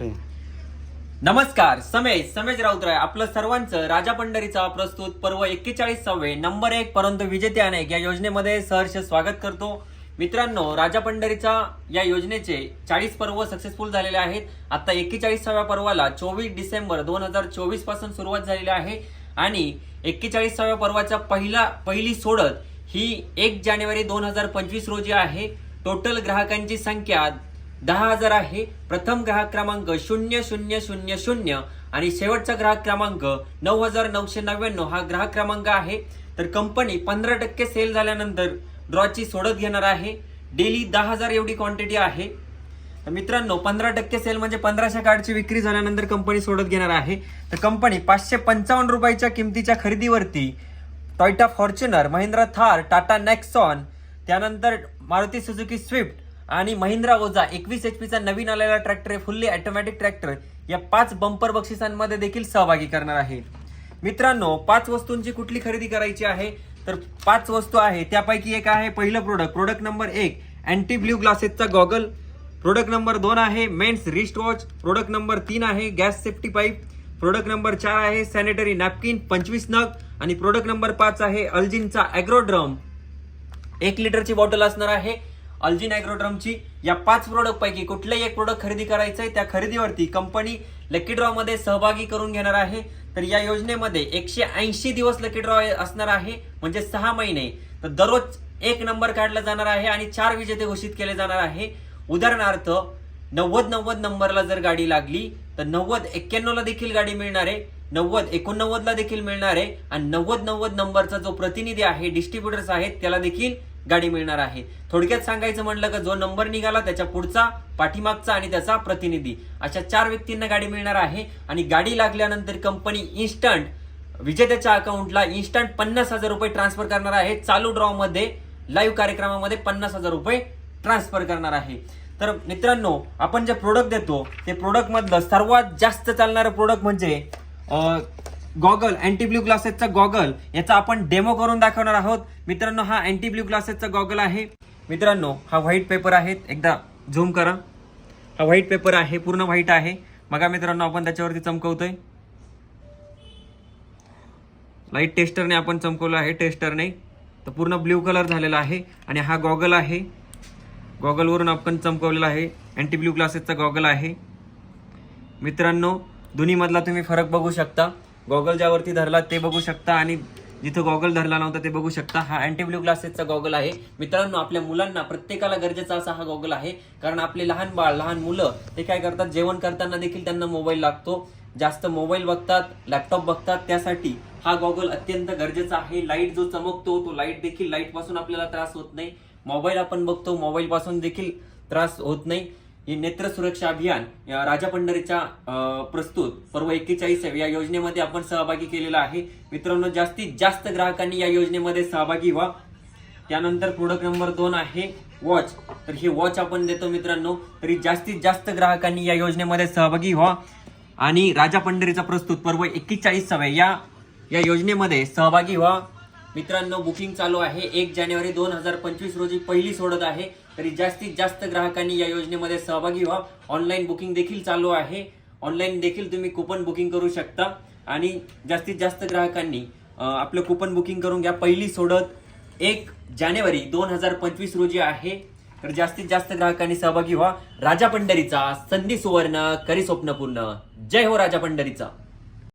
नमस्कार समेश समेश राऊतराय आपलं सर्वांचं राजा पंढरीचा प्रस्तुत पर्व एक्केचाळीस सव्वे नंबर एक परंतु विजेते अनेक. या योजनेमध्ये सहर्ष स्वागत करतो. मित्रांनो राजा पंढरीचा या योजनेचे चाळीस पर्व सक्सेसफुल झालेले आहेत. आता एक्केचाळीसाव्या पर्वाला चोवीस डिसेंबर दोन हजार चोवीसपासून सुरुवात झालेली आहे. आणि एक्केचाळीसाव्या पर्वाचा पहिला पहिली सोडत ही एक जानेवारी दोन हजार पंचवीस रोजी आहे. टोटल ग्राहकांची संख्या दहा हजार आहे. प्रथम ग्राहक क्रमांक शून्य शून्य शून्य शून्य. आणि शेवटचा ग्राहक क्रमांक नऊ हजार नऊशे नव्याण्णव. हा ग्राहक क्रमांक आहे. तर कंपनी पंधरा टक्के सेल झाल्यानंतर ड्रॉची सोडत घेणार आहे. डेली दहा हजार एवढी क्वांटिटी आहे. तर मित्रांनो पंधरा टक्के सेल म्हणजे पंधराशे कार्डची विक्री झाल्यानंतर कंपनी सोडत घेणार आहे. तर कंपनी पाचशे पंचावन्न रुपयाच्या किमतीच्या खरेदीवरती Toyota Fortuner Mahindra Thar Tata Nexon त्यानंतर मारुती सुझुकी स्विफ्ट आणि महिंद्रा ओझा एकवीस एच पीचा नवीन आलेला ट्रॅक्टर आहे फुल्ली ऑटोमॅटिक ट्रॅक्टर या पाच बंपर बक्षिसांमध्ये देखील सहभागी करणार आहे. मित्रांनो पाच वस्तूंची कुठली खरेदी करायची आहे? तर पाच वस्तू आहे. त्यापैकी एक आहे पहिलं प्रोडक्ट प्रोडक्ट नंबर एक अँटी ब्ल्यू ग्लासेसचा गॉगल प्रोडक्ट नंबर दोन आहे mens wrist watch product number तीन आहे gas safety pipe product number चार आहे सॅनिटरी नॅपकिन पंचवीस नग. आणि प्रोडक्ट नंबर पाच आहे अल्जिनचा ॲग्रोड्रम एक लिटरची बॉटल असणार आहे. अल्जिन अॅग्रोड्रमची या पाच प्रोडक्टपैकी कुठलंही एक प्रोडक्ट खरेदी करायचं आहे त्या खरेदीवरती कंपनी लकी ड्रॉमध्ये सहभागी करून घेणार आहे. तर या योजनेमध्ये एकशे ऐंशी दिवस लकी ड्रॉ असणार आहे म्हणजे सहा महिने. तर दररोज एक नंबर काढला जाणार आहे आणि चार विजेते घोषित केले जाणार आहे. उदाहरणार्थ नव्वद नव्वद नंबरला जर गाडी लागली तर नव्वद एक्क्याण्णवला देखील गाडी मिळणार आहे नव्वद एकोणनव्वदला देखील मिळणार आहे आणि नव्वद नव्वद नंबरचा जो प्रतिनिधी आहे डिस्ट्रीब्युटर्स आहेत त्याला देखील गाडी मिळणार आहे. थोडक्यात सांगायचं म्हणलं का जो नंबर निघाला त्याच्या पुढचा पाठीमागचा आणि त्याचा प्रतिनिधी. अशा चार व्यक्तींना गाडी मिळणार आहे आणि गाडी लागल्यानंतर कंपनी इन्स्टंट विजेत्याच्या अकाउंटला इन्स्टंट पन्नास हजार रुपये ट्रान्सफर करणार आहे. चालू ड्रॉ मध्ये लाईव्ह कार्यक्रमामध्ये पन्नास हजार रुपये ट्रान्सफर करणार आहे. तर मित्रांनो आपण जे प्रोडक्ट देतो ते प्रोडक्ट मधलं सर्वात जास्त चालणारं प्रोडक्ट म्हणजे गॉगल अँटी ब्ल्यू ग्लासेसचा गॉगल याचा आपण डेमो करून दाखवणार आहोत. मित्रांनो हा अँटी ब्ल्यू ग्लासेसचा गॉगल आहे. मित्रांनो हा व्हाईट पेपर आहे. एकदा झूम करा. हा व्हाईट पेपर आहे पूर्ण व्हाईट आहे. बघा मित्रांनो आपण त्याच्यावरती चमकवतोय. लाइट टेस्टरने आपण चमकवलं आहे टेस्टरने तर पूर्ण ब्ल्यू कलर झालेला आहे आणि हा गॉगल आहे. गॉगलवरून आपण चमकवलेला आहे. अँटी ब्ल्यू ग्लासेसचा गॉगल आहे. मित्रांनो दोन्हीमधला तुम्ही फरक बघू शकता. गॉगल ज्यावरती धरला ते बघू शकता आणि जिथं गॉगल धरला नव्हता ते बघू शकता. हा अँटी ब्ल्यू ग्लासेसचा गॉगल आहे. मित्रांनो आपल्या मुलांना प्रत्येकाला गरजेचा असा हा गॉगल आहे. कारण आपले लहान बाळ लहान मुलं ते काय करतात? जेवण करताना देखील त्यांना मोबाईल लागतो. जास्त मोबाईल बघतात लॅपटॉप बघतात. त्यासाठी हा गॉगल अत्यंत गरजेचा आहे. लाइट जो चमकतो तो लाइट देखील लाइटपासून आपल्याला त्रास होत नाही. मोबाईल आपण बघतो मोबाईल पासून देखील त्रास होत नाही. हे नेत्र सुरक्षा अभियान या राजा पंढरीच्या प्रस्तुत पर्व एक्केचाळीस या योजनेमध्ये आपण सहभागी केलेला आहे. मित्रांनो जास्तीत जास्त ग्राहकांनी या योजनेमध्ये सहभागी व्हा. त्यानंतर प्रोडक्ट नंबर दोन आहे वॉच. तर हे वॉच आपण देतो मित्रांनो. तरी जास्तीत जास्त ग्राहकांनी या योजनेमध्ये सहभागी व्हा. आणि राजा पंढरीचा प्रस्तुत पर्व एक्केचाळीस या या योजनेमध्ये सहभागी व्हा. मित्रांनो बुकिंग चालू आहे. एक जानेवारी दोन हजार पंचवीस रोजी पहिली सोडत आहे. तरी जास्तीत जास्त ग्राहकांनी या योजनेमध्ये सहभागी व्हा. ऑनलाईन बुकिंग देखील चालू आहे. ऑनलाईन देखील तुम्ही कुपन बुकिंग करू शकता. आणि जास्तीत जास्त ग्राहकांनी आपलं कुपन बुकिंग करून घ्या. पहिली सोडत एक जानेवारी दोन हजार पंचवीस रोजी आहे. तर जास्तीत जास्त ग्राहकांनी सहभागी व्हा. राजा पंढरीचा संधी सुवर्ण करी स्वप्न पूर्ण जय हो राजा पंढरीचा.